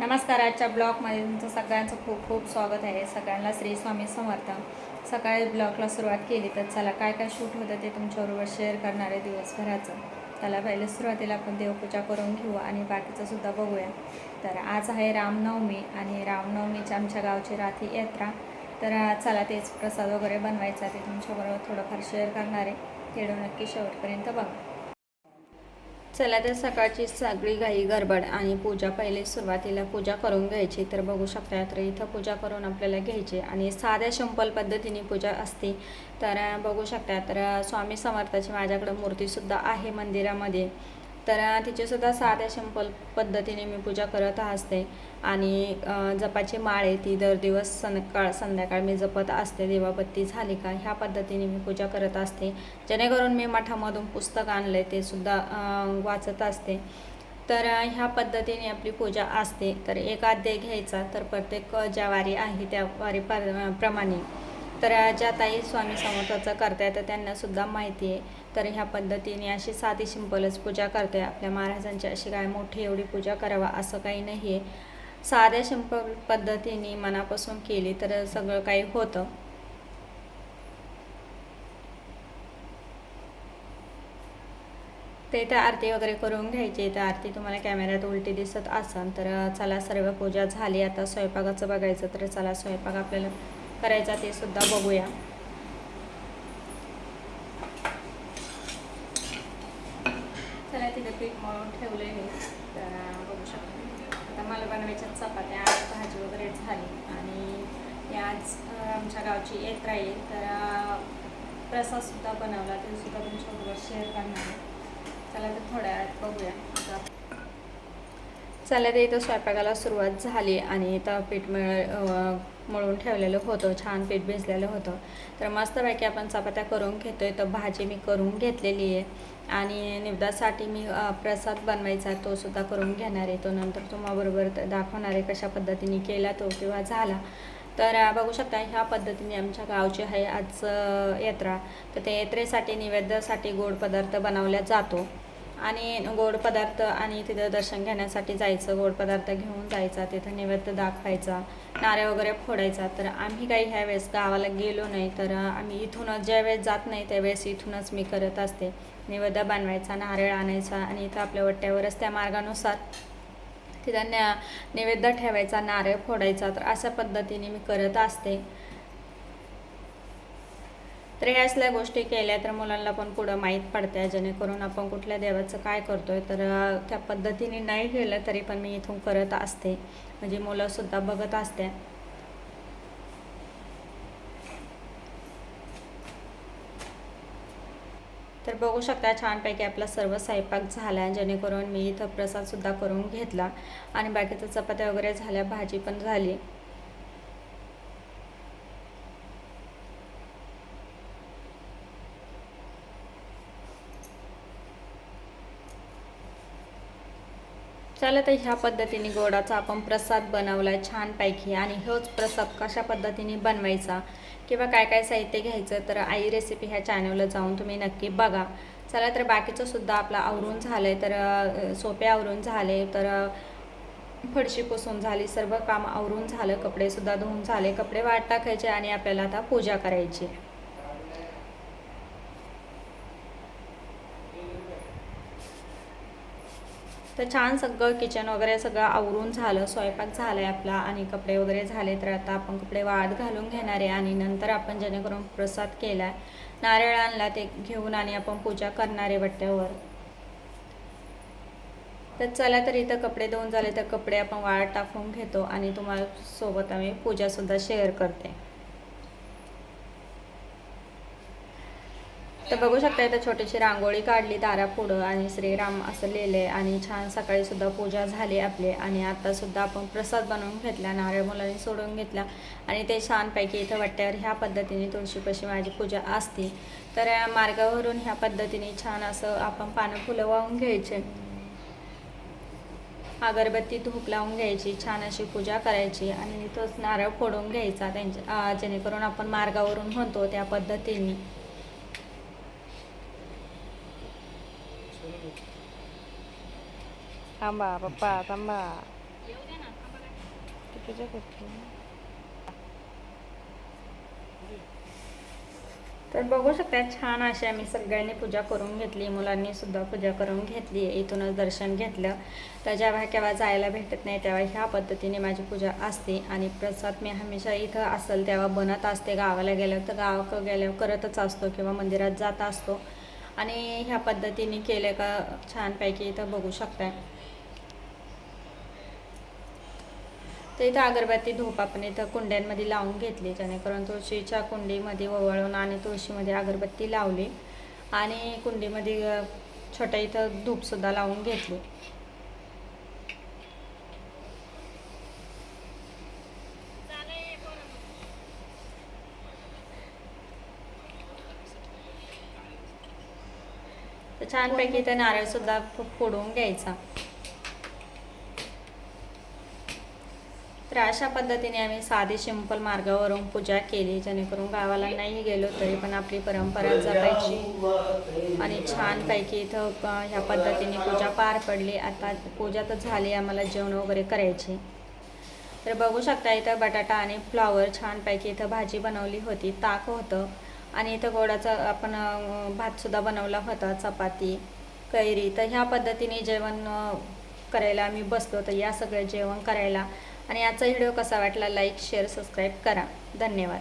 नमस्कार आजच्या ब्लॉगमध्ये तुमचं सगळ्यांचं खूप खूप स्वागत आहे. सगळ्यांना श्री स्वामी समर्थ. सकाळी ब्लॉगला सुरुवात केली तर चला काय काय शूट होतं ते तुमच्याबरोबर शेअर करणार आहे दिवसभराचं. चला पहिले सुरुवातीला आपण देवपूजा करून घेऊ आणि बाकीचं सुद्धा बघूया. तर आज आहे रामनवमी आणि रामनवमीची आमच्या गावची राथी यात्रा. तर चला तेच प्रसाद वगैरे बनवायचा ते तुमच्याबरोबर थोडंफार शेअर करणार आहे. तेवढं नक्की शेवटपर्यंत बघा. चला तर सकाळची सगळी घाई गडबड आणि पूजा पहिले सुरुवातीला पूजा करून घ्यायची. तर बघू शकता तर इथं पूजा करून आपल्याला घ्यायची आणि साध्या शंपल पद्धतीने पूजा असते. तर बघू शकता तर स्वामी समर्थाची माझ्याकडं मूर्तीसुद्धा आहे मंदिरामध्ये. तर तिचेसुद्धा तिचीसुद्धा साध्या सिंपल पद्धतीने मी पूजा करत असते. आणि अं, जपाची माळ आहे ती दर दिवस सकाळ संध्याकाळ मी जपत असते. देवाबत्ती झाली का ह्या पद्धतीने मी पूजा करत असते. जेणेकरून मी मठामधून पुस्तक आणले ते सुद्धा वाचत असते. तर ह्या पद्धतीने आपली पूजा असते. तर एक अध्याय घ्यायचा तर प्रत्येक ज्या वारी आहे त्या वारी पर- प्रमाणे. तर ज्या ताई स्वामी समर्थाचं करताय तर त्यांना सुद्धा माहिती आहे. तर ह्या पद्धतीने अशी साधी सिंपलच पूजा करते आपल्या महाराजांची अशी काय मोठी एवढी पूजा करावा असं काही नाही आहे. साध्या सिंपल पद्धतीने मनापासून केली तर सगळं काही होतं. ते तर आरती वगैरे करून घ्यायची. तर आरती तुम्हाला कॅमेऱ्यात उलटी दिसत असन तर चला सर्व पूजा झाली. आता स्वयंपाकाचं बघायचं तर चला स्वयंपाक आपल्याला करायचा ते सुद्धा बघूया. चला तिथे पीठ मळून ठेवलेले तर बघू शकता. आता मला बनवायच्या चपात्या आज भाजी वगैरे झाली. आणि आज आमच्या गावची येत राहील तर प्रसादसुद्धा बनवला. ते सुद्धा तुमच्याबरोबर शेअर करणार चला तर थोड्या वेळात बघूया. आता चला ते इथं स्वयंपाकाला सुरुवात झाली आणि इथं पीठ मिळ मळून ठेवलेलं होतं छान पीठ भिजलेलं होतं. तर मस्तपैकी आपण चपात्या करून घेतो आहे तर भाजी मी करून घेतलेली आहे. आणि निवदासाठी मी प्रसाद बनवायचा तो सुद्धा करून घेणार आहे. तो नंतर तुम्हाबरोबर दाखवणार आहे कशा पद्धतीने केला तो किंवा झाला. तर बघू शकता ह्या पद्धतीने आमच्या गावची आहे आज यात्रा. तर त्या यात्रेसाठी निवेद्यासाठी गोड पदार्थ बनवला जातो. आणि गोड पदार्थ आणि तिथं दर्शन घेण्यासाठी जायचं गोड पदार्थ घेऊन जायचा तिथं नैवेद्य दाखवायचा नारळ वगैरे फोडायचा. तर आम्ही काही ह्या वेळेस गावाला गेलो नाही तर आम्ही इथूनच ज्या वेळेस जात नाही त्यावेळेस इथूनच मी करत असते. नैवेद्य बनवायचा नारळ आणायचा आणि इथं आपल्या वट्ट्यावरच त्या मार्गानुसार तिथं न्या नैवेद्य ठेवायचा नारळ फोडायचा. तर अशा पद्धतीने मी करत असते. तर ह्या असल्या गोष्टी केल्या तर मुलांना पण पुढं माहीत पडते जेणेकरून आपण कुठल्या देवाचं काय करतोय तर त्या पद्धतीने नाही केलं तरी पण मी इथून करत असते. म्हणजे मुलंसुद्धा बघत असते तर बघू शकता छानपैकी आपला सर्व स्वयंपाक झाला जेणेकरून मी इथं प्रसादसुद्धा करून घेतला. आणि बाकीच्या चपात्या वगैरे झाल्या भाजी पण झाली. चला तर ह्या पद्धतीने गोडाचा आपण प्रसाद बनवला आहे छानपैकी. आणि होच प्रसाद कशा पद्धतीने बनवायचा किंवा काय काय साहित्य घ्यायचं तर आई रेसिपी ह्या चॅनलला जाऊन तुम्ही नक्की बघा. चला तर बाकीचं सुद्धा आपलं आवरून झालं आहे तर सोपे आवरून झाले तर फडशी पुसून झाली सर्व काम आवरून झालं कपडेसुद्धा धुवून झाले कपडे वाट टाकायचे आणि आपल्याला आता पूजा करायची. तर छान सगळं किचन वगैरे सगळं आवरून झालं. स्वयंपाक झाला आहे आपला आणि कपडे वगैरे झाले तर आता आपण कपडे वाळत घालून घेणार आहे आणि नंतर आपण जेणेकरून प्रसाद केला आहे नारळ आणला ते घेऊन आणि आपण पूजा करणार आहे वट्ट्यावर तर चला तर इथं कपडे धुवून झाले तर कपडे आपण वाळत टाकून घेतो आणि तुम्हाला सोबत आम्ही पूजासुद्धा शेअर करते. तर बघू शकता इथं छोटीशी रांगोळी काढली दारापुढं आणि श्रीराम असं लिहिले आणि छान सकाळी सुद्धा पूजा झाली आपली आणि आता सुद्धा आपण प्रसाद बनवून घेतला नारळ मुलांनी सोडून घेतला आणि ते छानपैकी इथं वाट्यावर ह्या पद्धतीने तुळशीपाशी माझी पूजा असते. तर या मार्गावरून ह्या पद्धतीने छान असं आपण पानं फुलं वाहून घ्यायचे. अगरबत्ती धूप लावून घ्यायची छान अशी पूजा करायची आणि तोच नारळ फोडून घ्यायचा. त्यांच्या जेणेकरून आपण मार्गावरून म्हणतो त्या पद्धतीने. थांबा पप्पा थांबा. पूजा करतो तर बघू शकता छान अशी आम्ही सगळ्यांनी पूजा करून घेतली मुलांनी सुद्धा पूजा करून घेतली इथूनच दर्शन घेतलं. तर जेव्हा केव्हा जायला भेटत नाही तेव्हा ह्या पद्धतीने माझी पूजा असते. आणि प्रसाद मी हमेशा इथं असेल तेव्हा बनत असते. गावाला गेल्यावर तर गाव गेल्यावर करतच असतो किंवा मंदिरात जात असतो. आणि ह्या पद्धतीने केलं का छानपैकी इथं बघू शकताय. तर इथं अगरबत्ती धूप आपण इथं कुंड्यांमध्ये लावून घेतली जेणेकरून तुळशीच्या कुंडीमध्ये ववळून आणि तुळशीमध्ये अगरबत्ती लावली आणि कुंडीमध्ये अ, छोट्या इथं धूपसुद्धा लावून घेतली. तर छानपैकी इथं नारळसुद्धा फोडून घ्यायचा. तर अशा पद्धतीने आम्ही साधी सिंपल मार्गावरून पूजा केली जेणेकरून गावाला नाही गेलो तरी पण आपली परंपरा जपायची. आणि छानपैकी इथं ह्या पद्धतीने पूजा पार पडली. आता पूजा तर झाली आम्हाला जेवण वगैरे करायची. तर बघू शकता इथं बटाटा आणि फ्लॉवर छानपैकी इथं भाजी बनवली होती ताक होतं. आणि इथं गोडाचा आपण भातसुद्धा बनवला होता चपाती कैरी. तर ह्या पद्धतीने जेवण करायला आम्ही बसलो. तर या सगळं जेवण करायला आणि आजचा व्हिडिओ कसा वाटला लाईक शेअर सबस्क्राईब करा. धन्यवाद.